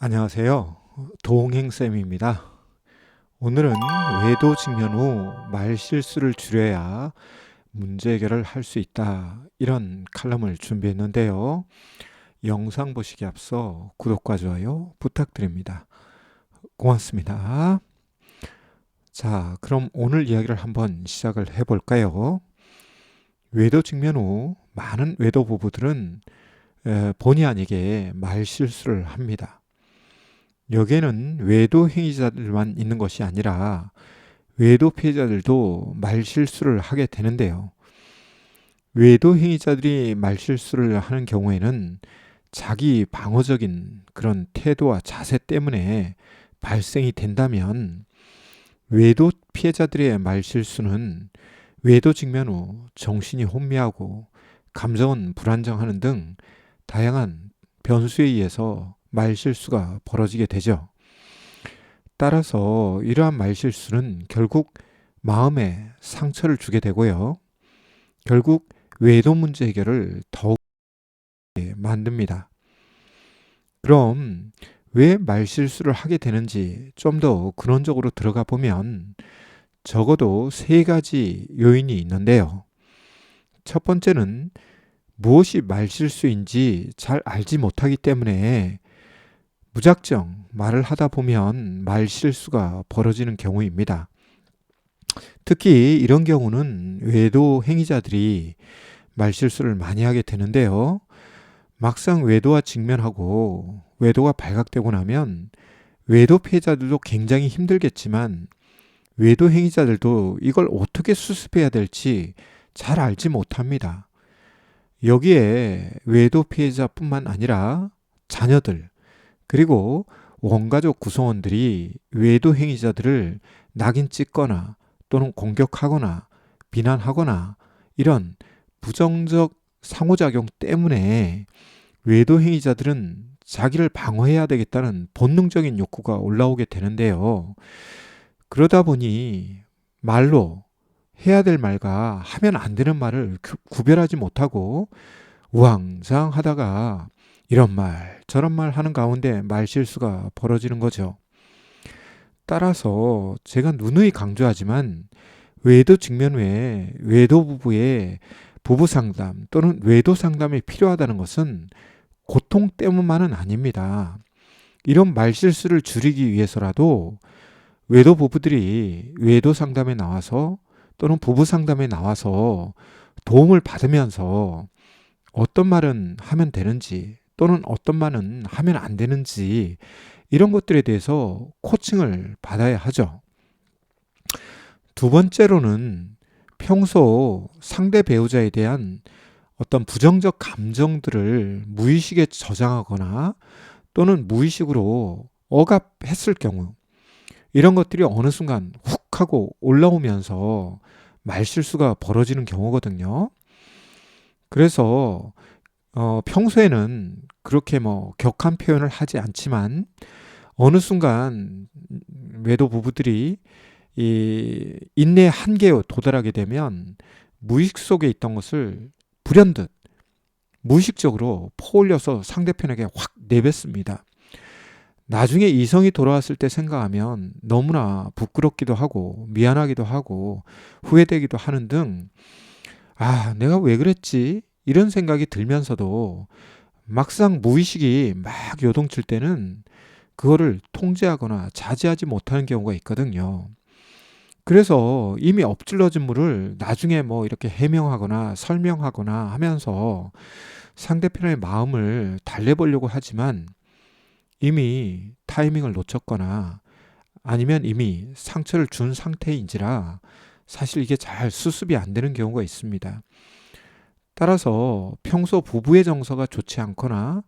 안녕하세요. 도홍행쌤입니다. 오늘은 외도 직면 후 말실수를 줄여야 문제 해결을 할 수 있다. 이런 칼럼을 준비했는데요. 영상 보시기 앞서 구독과 좋아요 부탁드립니다. 고맙습니다. 자, 그럼 오늘 이야기를 한번 시작을 해볼까요? 외도 직면 후 많은 외도 부부들은 에, 본의 아니게 말실수를 합니다. 여기에는 외도 행위자들만 있는 것이 아니라 외도 피해자들도 말실수를 하게 되는데요. 외도 행위자들이 말실수를 하는 경우에는 자기 방어적인 그런 태도와 자세 때문에 발생이 된다면 외도 피해자들의 말실수는 외도 직면 후 정신이 혼미하고 감정은 불안정하는 등 다양한 변수에 의해서 말실수가 벌어지게 되죠. 따라서 이러한 말실수는 결국 마음에 상처를 주게 되고요. 결국 외도 문제 해결을 더욱 만듭니다. 그럼 왜 말실수를 하게 되는지 좀 더 근원적으로 들어가 보면 적어도 세 가지 요인이 있는데요. 첫 번째는 무엇이 말실수인지 잘 알지 못하기 때문에 무작정 말을 하다 보면 말 실수가 벌어지는 경우입니다. 특히 이런 경우는 외도 행위자들이 말 실수를 많이 하게 되는데요. 막상 외도와 직면하고 외도가 발각되고 나면 외도 피해자들도 굉장히 힘들겠지만 외도 행위자들도 이걸 어떻게 수습해야 될지 잘 알지 못합니다. 여기에 외도 피해자뿐만 아니라 자녀들, 그리고 원가족 구성원들이 외도 행위자들을 낙인 찍거나 또는 공격하거나 비난하거나 이런 부정적 상호작용 때문에 외도 행위자들은 자기를 방어해야 되겠다는 본능적인 욕구가 올라오게 되는데요. 그러다 보니 말로 해야 될 말과 하면 안 되는 말을 구별하지 못하고 우왕좌왕 하다가 이런 말, 저런 말 하는 가운데 말 실수가 벌어지는 거죠. 따라서 제가 누누이 강조하지만 외도 직면 후에 외도 부부의 부부 상담 또는 외도 상담이 필요하다는 것은 고통 때문만은 아닙니다. 이런 말실수를 줄이기 위해서라도 외도 부부들이 외도 상담에 나와서 또는 부부 상담에 나와서 도움을 받으면서 어떤 말은 하면 되는지 또는 어떤 말은 하면 안 되는지 이런 것들에 대해서 코칭을 받아야 하죠. 두 번째로는 평소 상대 배우자에 대한 어떤 부정적 감정들을 무의식에 저장하거나 또는 무의식으로 억압했을 경우 이런 것들이 어느 순간 훅 하고 올라오면서 말실수가 벌어지는 경우거든요. 그래서 어, 평소에는 그렇게 뭐 격한 표현을 하지 않지만 어느 순간 외도 부부들이 이 인내 한계에 도달하게 되면 무의식 속에 있던 것을 불현듯 무의식적으로 퍼올려서 상대편에게 확 내뱉습니다. 나중에 이성이 돌아왔을 때 생각하면 너무나 부끄럽기도 하고 미안하기도 하고 후회되기도 하는 등 아, 내가 왜 그랬지? 이런 생각이 들면서도 막상 무의식이 막 요동칠 때는 그거를 통제하거나 자제하지 못하는 경우가 있거든요. 그래서 이미 엎질러진 물을 나중에 뭐 이렇게 해명하거나 설명하거나 하면서 상대편의 마음을 달래보려고 하지만 이미 타이밍을 놓쳤거나 아니면 이미 상처를 준 상태인지라 사실 이게 잘 수습이 안 되는 경우가 있습니다. 따라서 평소 부부의 정서가 좋지 않거나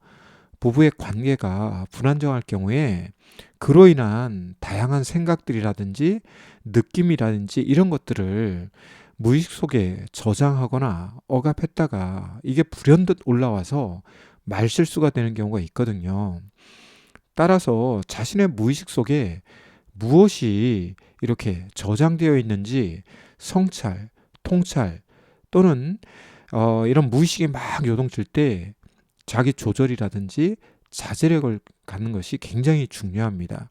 부부의 관계가 불안정할 경우에 그로 인한 다양한 생각들이라든지 느낌이라든지 이런 것들을 무의식 속에 저장하거나 억압했다가 이게 불현듯 올라와서 말실수가 되는 경우가 있거든요. 따라서 자신의 무의식 속에 무엇이 이렇게 저장되어 있는지 성찰, 통찰 또는 어, 이런 무의식이 막 요동칠 때 자기 조절이라든지 자제력을 갖는 것이 굉장히 중요합니다.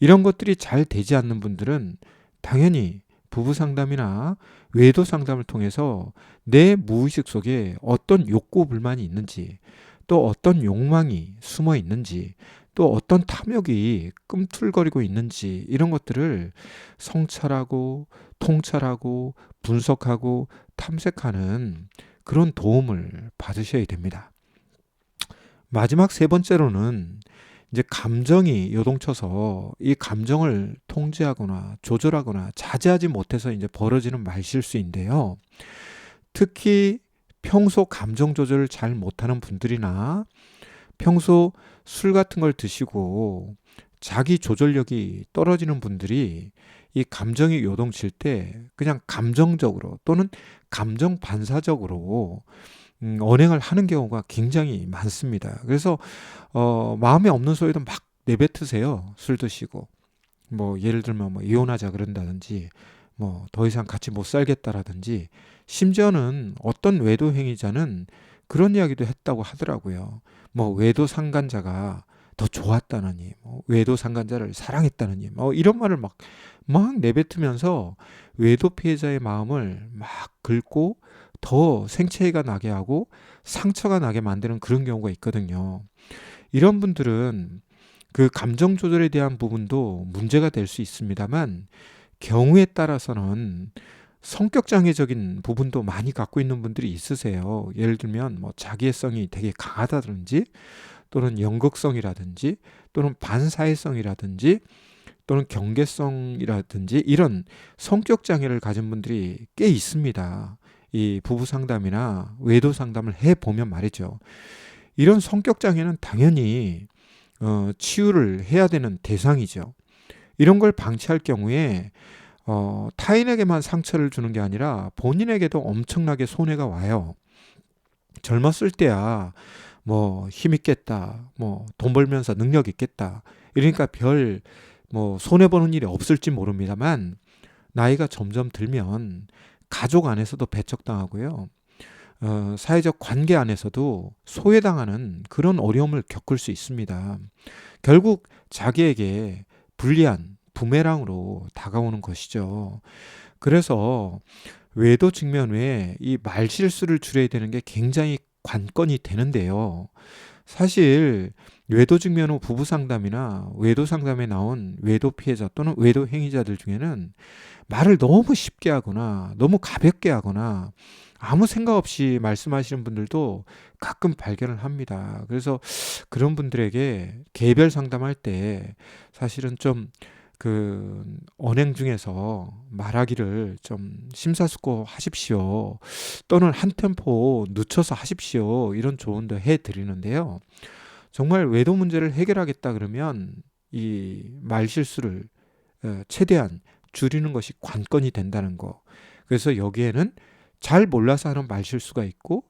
이런 것들이 잘 되지 않는 분들은 당연히 부부 상담이나 외도 상담을 통해서 내 무의식 속에 어떤 욕구 불만이 있는지 또 어떤 욕망이 숨어 있는지 또 어떤 탐욕이 꿈틀거리고 있는지 이런 것들을 성찰하고 통찰하고 분석하고 탐색하는 그런 도움을 받으셔야 됩니다. 마지막 세 번째로는 이제 감정이 요동쳐서 이 감정을 통제하거나 조절하거나 자제하지 못해서 이제 벌어지는 말실수인데요. 특히 평소 감정 조절을 잘 못하는 분들이나 평소 술 같은 걸 드시고 자기 조절력이 떨어지는 분들이 이 감정이 요동칠 때 그냥 감정적으로 또는 감정 반사적으로 음, 언행을 하는 경우가 굉장히 많습니다. 그래서 어, 마음에 없는 소리도 막 내뱉으세요. 술 드시고 뭐 예를 들면 뭐 이혼하자 그런다든지 뭐 더 이상 같이 못 살겠다라든지 심지어는 어떤 외도 행위자는 그런 이야기도 했다고 하더라고요. 뭐 외도 상간자가 더 좋았다느니, 뭐 외도 상간자를 사랑했다느니, 뭐 이런 말을 막, 막 내뱉으면서 외도 피해자의 마음을 막 긁고 더 생체가 나게 하고 상처가 나게 만드는 그런 경우가 있거든요. 이런 분들은 그 감정 조절에 대한 부분도 문제가 될 수 있습니다만 경우에 따라서는 성격 장애적인 부분도 많이 갖고 있는 분들이 있으세요. 예를 들면 뭐 자기애성이 되게 강하다든지 또는 연극성이라든지 또는 반사회성이라든지 또는 경계성이라든지 이런 성격 장애를 가진 분들이 꽤 있습니다. 이 부부 상담이나 외도 상담을 해 보면 말이죠. 이런 성격 장애는 당연히 어, 치유를 해야 되는 대상이죠. 이런 걸 방치할 경우에 어, 타인에게만 상처를 주는 게 아니라 본인에게도 엄청나게 손해가 와요. 젊었을 때야 뭐 힘 있겠다, 뭐 돈 벌면서 능력 있겠다. 이러니까 별 뭐 손해 보는 일이 없을지 모릅니다만 나이가 점점 들면 가족 안에서도 배척당하고요. 어, 사회적 관계 안에서도 소외당하는 그런 어려움을 겪을 수 있습니다. 결국 자기에게 불리한 부메랑으로 다가오는 것이죠. 그래서 외도 측면 외에 이 말실수를 줄여야 되는 게 굉장히 관건이 되는데요. 사실 외도 측면 후 부부 상담이나 외도 상담에 나온 외도 피해자 또는 외도 행위자들 중에는 말을 너무 쉽게 하거나 너무 가볍게 하거나 아무 생각 없이 말씀하시는 분들도 가끔 발견을 합니다. 그래서 그런 분들에게 개별 상담할 때 사실은 좀 그 언행 중에서 말하기를 좀 심사숙고 하십시오. 또는 한 템포 늦춰서 하십시오. 이런 조언도 해 드리는데요. 정말 외도 문제를 해결하겠다 그러면 이 말 실수를 어, 최대한 줄이는 것이 관건이 된다는 거. 그래서 여기에는 잘 몰라서 하는 말 실수가 있고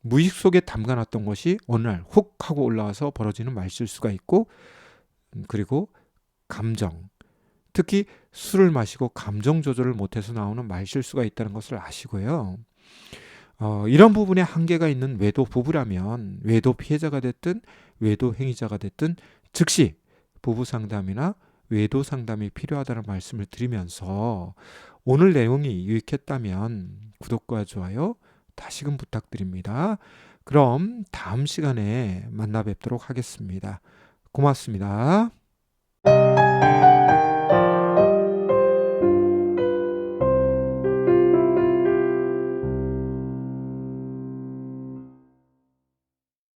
무의식 속에 담가놨던 것이 어느 날훅 하고 올라와서 벌어지는 말 실수가 있고 음, 그리고 감정 특히 술을 마시고 감정 조절을 못해서 나오는 말실수가 있다는 것을 아시고요. 어, 이런 부분에 한계가 있는 외도 부부라면 외도 피해자가 됐든 외도 행위자가 됐든 즉시 부부 상담이나 외도 상담이 필요하다는 말씀을 드리면서 오늘 내용이 유익했다면 구독과 좋아요 다시금 부탁드립니다. 그럼 다음 시간에 만나 뵙도록 하겠습니다. 고맙습니다.